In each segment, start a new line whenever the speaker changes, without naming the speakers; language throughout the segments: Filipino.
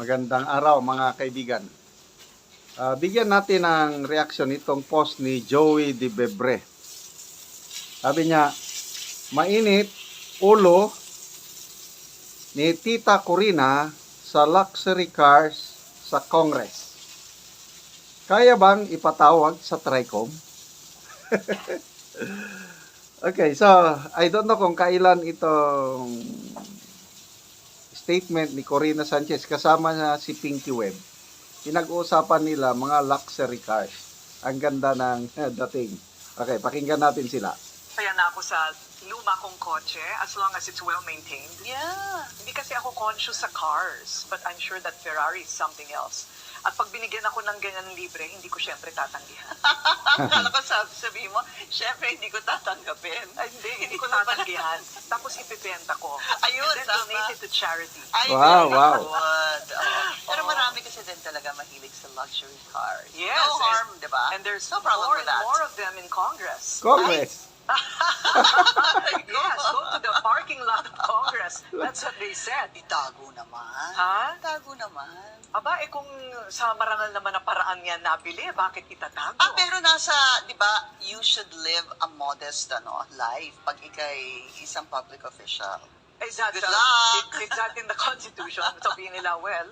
Magandang araw mga kaibigan. Ah, bigyan natin ng reaksyon itong post ni Joey De Bebre. Sabi niya, mainit ulo ni Tita Corina sa luxury cars sa Congress. Kaya bang ipatawag sa TRICOM? okay, so I don't know kung kailan itong statement ni Corina Sanchez kasama na si Pinky Webb. Pinag-uusapan nila mga luxury cars. Ang ganda ng dating. Okay, pakinggan natin sila.
Kaya na ako sa luma kong kotse as long as it's well maintained.
Yeah.
Hindi kasi ako conscious sa cars, but I'm sure that Ferrari is something else. At pag binigyan ako ng ganyan libre, hindi ko syempre tatanggihan.
Akala ko sabi, sabi mo, syempre hindi ko tatanggapin.
Ay, hindi, hindi ko tatanggihan. Tapos ipibenta ko.
Ayun,
And then
tama.
donate it to charity.
Ay,
Wow,
very
wow.
good. Oo. Pero marami kasi din talaga mahilig sa luxury cars.
Yes.
No
and-
harm, di ba?
And there's
no problem
more
with
and
that.
more of them in Congress.
Congress.
yes, go to the parking lot of Congress. That's what they said.
Itago naman.
Ha?
Itago naman.
Aba, eh kung sa marangal naman na paraan niya nabili, bakit itatago?
Ah, pero nasa, di ba, you should live a modest ano, life pag ikay isang public official.
Is that,
Good
uh,
luck.
it's not in the Constitution. Sabihin nila, well,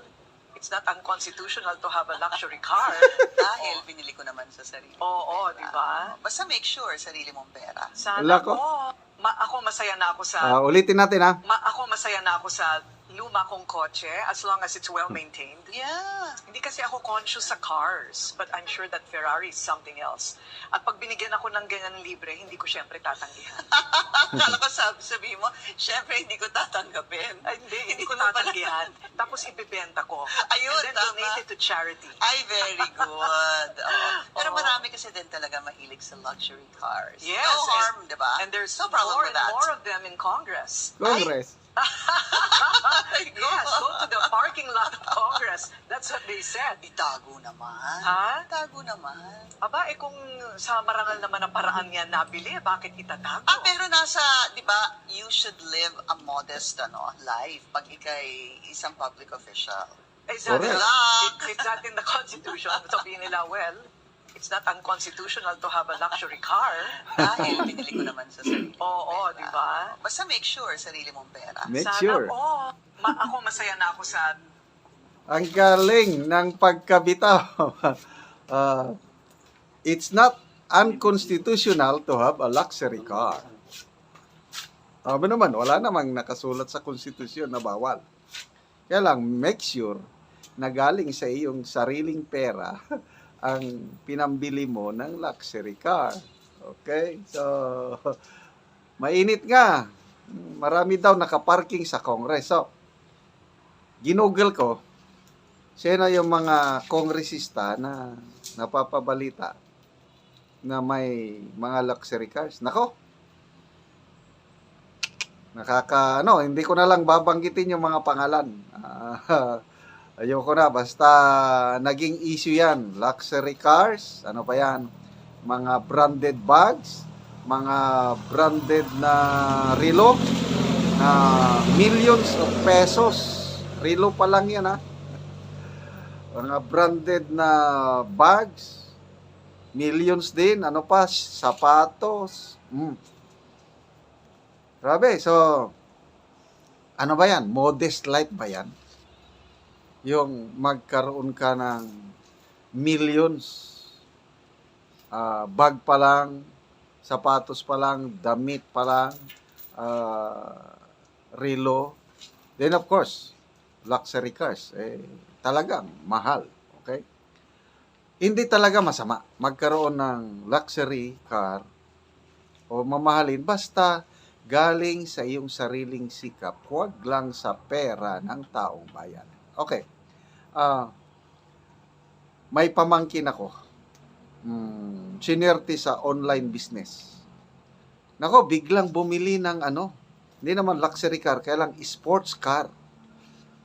it's not unconstitutional to have a luxury car.
Dahil binili ko naman sa sarili.
Oo,
kong pera.
di ba?
Basta make sure, sarili mong pera.
Sana
Wala ko.
ko. Ma- ako masaya na ako sa...
Ah, ulitin natin ha.
ma- ako masaya na ako sa luma kong kotse as long as it's well maintained.
Yeah.
Hindi kasi ako conscious sa cars, but I'm sure that Ferrari is something else. At pag binigyan ako ng ganyan libre, hindi ko syempre tatanggihan.
Akala ko sabi, sabi mo, syempre hindi ko tatanggapin.
Ay, hindi, hindi ko tatanggihan. Tapos ibibenta ko.
Ayun,
And then
tama.
donate it to charity.
Ay, very good. Oo. Pero
Oo.
marami kasi din talaga mahilig sa luxury cars.
Yes,
no harm, di ba?
And there's
no problem
more
with
and
that.
more of them in Congress.
Congress.
Ay,
Yes, go to the parking lot of Congress. That's what they said.
Itago naman.
Ha?
Itago naman.
Aba, eh kung sa marangal naman na paraan niya nabili, bakit itatago?
Ah, pero nasa, di ba, you should live a modest ano, life pag ikay isang public official.
Is that,
Correct.
it- it's not in the Constitution. Sabihin nila, well, it's not unconstitutional to have a luxury car.
Dahil binili ko naman sa sarili
Oo,
pera.
di ba?
Basta make sure, sarili mong pera.
Make
Sana,
sure.
oh, ma- ako masaya na ako sa
Ang galing ng pagkabitaw. Ah, it's not unconstitutional to have a luxury car. Sabi naman, wala namang nakasulat sa konstitusyon na bawal. Kaya lang, make sure na galing sa iyong sariling pera ang pinambili mo ng luxury car. Okay? So, mainit nga. Marami daw nakaparking sa Congress. So, ginugol ko, sino yung mga kongresista na napapabalita na may mga luxury cars. Nako, nakaka, ano, hindi ko na lang babanggitin yung mga pangalan. Ah, ayoko na, basta naging issue yan. Luxury cars, ano pa yan, mga branded bags, mga branded na relo, na millions of pesos. Relo pa lang yan, ha? mga branded na bags, millions din, ano pa, sapatos. Mm. Grabe, so, ano ba yan? Modest life ba yan? Yung magkaroon ka ng millions, ah, bag pa lang, sapatos pa lang, damit pa lang, ah, relo. Then of course, luxury cars. Eh, talagang mahal. Okay? Hindi talaga masama magkaroon ng luxury car o mamahalin basta galing sa iyong sariling sikap. Huwag lang sa pera ng taong bayan. Okay. Ah, may pamangkin ako. Hmm, sinerte sa online business. Nako, biglang bumili ng ano, hindi naman luxury car, kaya lang sports car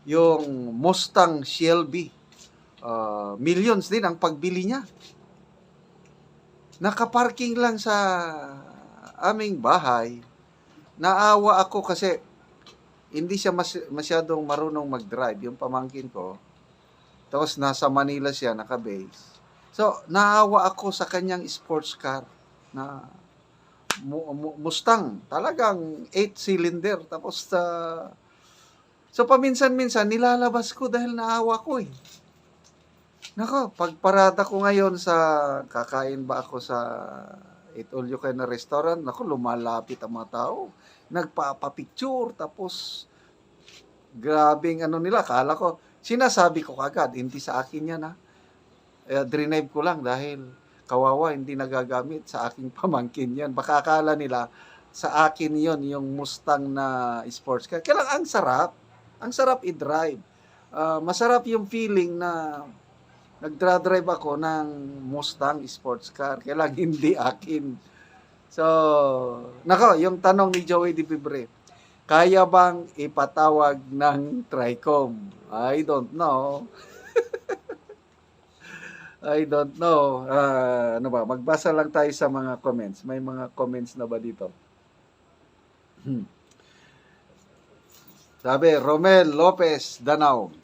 yung Mustang Shelby. Uh, millions din ang pagbili niya. Nakaparking lang sa aming bahay. Naawa ako kasi hindi siya mas- masyadong marunong mag-drive. Yung pamangkin ko, Tapos nasa Manila siya, naka-base. So, naawa ako sa kanyang sports car na mu- mu- Mustang. Talagang 8 cylinder. Tapos, uh, so paminsan-minsan, nilalabas ko dahil naawa ko eh. Nako, pagparada ko ngayon sa, kakain ba ako sa Eat All You Can na restaurant, nako, lumalapit ang mga tao. Nagpapapicture, tapos, grabing ano nila, kala ko, sinasabi ko kagad, hindi sa akin yan ha. Eh, drinave ko lang dahil kawawa, hindi nagagamit sa aking pamangkin yan. Baka akala nila, sa akin yon yung Mustang na sports car. Kaya lang, ang sarap. Ang sarap i-drive. Ah, masarap yung feeling na nagdra-drive ako ng Mustang sports car. Kaya lang, hindi akin. So, nako, yung tanong ni Joey Di Pibre, kaya bang ipatawag ng TRICOM? I don't know. I don't know. Ah, ano ba? Magbasa lang tayo sa mga comments. May mga comments na ba dito? Hmm. Sabi, Romel Lopez Danao.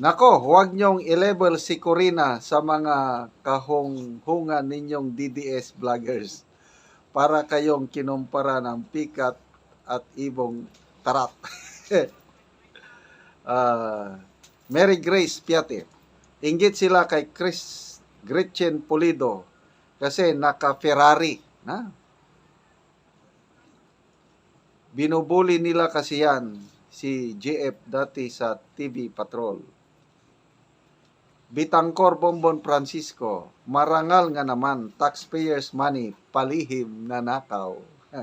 Nako, huwag niyong i-level si Corina sa mga kahonghungan ninyong DDS vloggers para kayong kinumpara ng pikat at ibong tarat. Ah, Mary Grace Piate. Inggit sila kay Chris Gretchen Pulido kasi naka-Ferrari. Na? Binubuli nila kasi yan si JF dati sa TV Patrol. Bitangkor Bombon Francisco, marangal nga naman, taxpayers money, palihim na nakaw.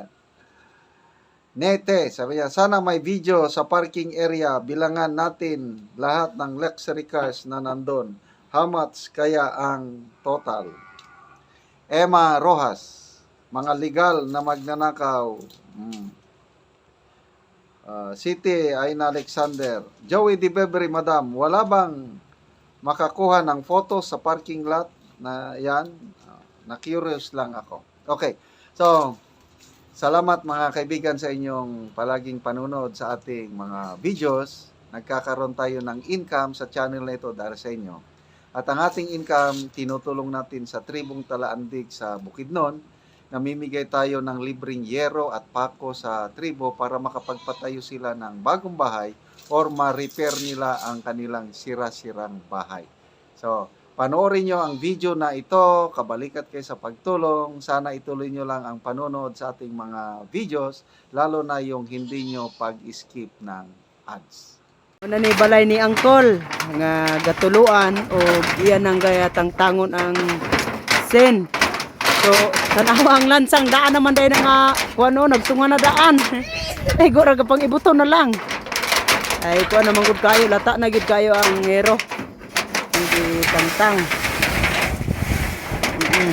Nete, sabi niya, sana may video sa parking area, bilangan natin lahat ng luxury cars na nandun. How much kaya ang total? Emma Rojas, mga legal na magnanakaw. Hmm. Ah, City Aina Alexander. Joey Di madam, wala bang makakuha ng photo sa parking lot na yan? Ah, Na-curious lang ako. Okay. So, salamat mga kaibigan sa inyong palaging panunod sa ating mga videos. Nagkakaroon tayo ng income sa channel na ito dahil sa inyo. At ang ating income, tinutulong natin sa Tribong Talaandig sa Bukidnon. Namimigay tayo ng libreng yero at pako sa tribo para makapagpatayo sila ng bagong bahay or ma-repair nila ang kanilang sira-sirang bahay. So, panoorin nyo ang video na ito, kabalikat kayo sa pagtulong. Sana ituloy nyo lang ang panonood sa ating mga videos, lalo na yung hindi nyo pag-skip ng ads.
Ano ni balay ni Angkol nga gatuluan o iyan ang gaya tangon ang sen. So tanawa ang lansang daan naman dahil nga kuano nagtunga na daan. Ay gura ka pang ibuto na lang. Ay kuan naman gud kayo lata na gid kayo ang ngero. Hindi tangtang. Mm-mm.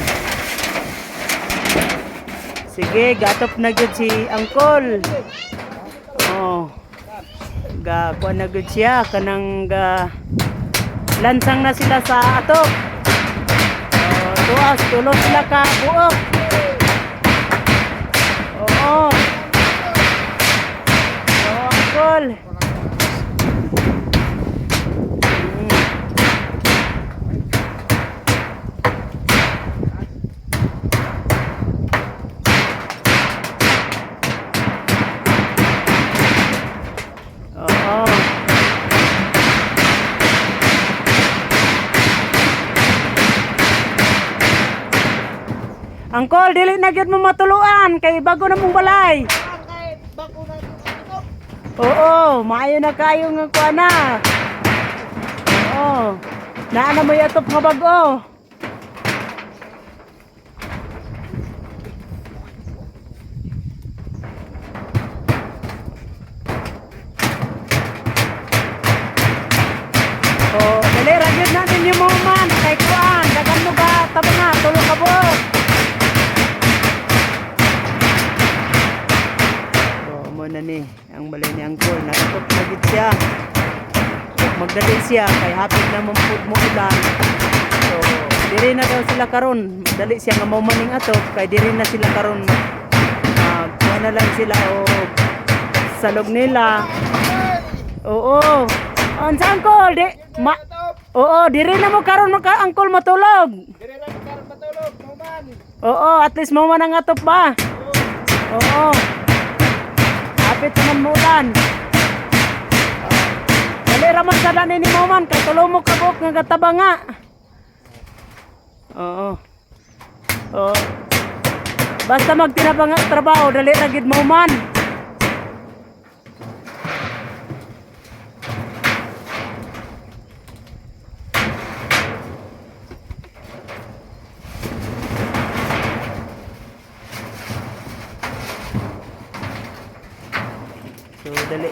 Sige, gatop na gid si Angkol. Oh ga kuan na gud siya kanang ga lansang na sila sa atok oh, tuas tulos sila ka buok oo oo angkol Mm. Oo. Angkol, dili na gyud mo matuluan kay bago na mong balay. Oo, maayo na kayo nga kuan na. Oo. Naa na mo yatop nga bago. Mo na ni ang balay ni Angkol, nakapot na gid siya. Magdali siya kay hapit na mo pud mo ulan. So, diri na daw sila karon. Dali siya nga maumaning ato kay diri na sila karon. Uh, kuha na lang sila o salog nila. Oo. Ang saan ko? Di, ma, Oo, diri na mo karon maka angkol matulog.
Dire ra karon matulog, man.
Oo, at least mo man ang atop ba? Oo. Kapit naman mo ulan. Dali raman sa dani ni mo man, kay tulo mo kabok nga gataba nga. Oo. Oo. Basta magtinabang nga trabaho, dali ra gid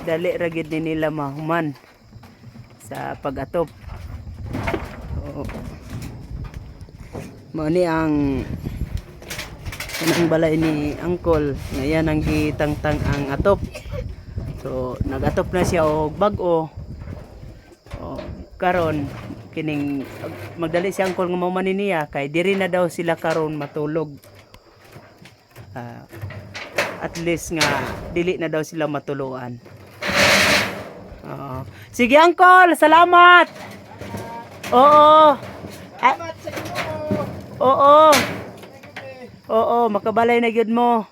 mo man. So dali-dali ra gid ni nila mahuman sa pag-atop. Oo. Mao ni ang kanang balay ni Angkol nga yan ang gitangtang ang atop. So nag-atop na siya og bag-o. O karon kining magdali si Angkol nga mauman niya kay diri na daw sila karon matulog. Ah, at least nga dili na daw sila matuluan. Oo. Sige uncle, salamat. Oo. Ah, oo. Oo, makabalay na gyud mo.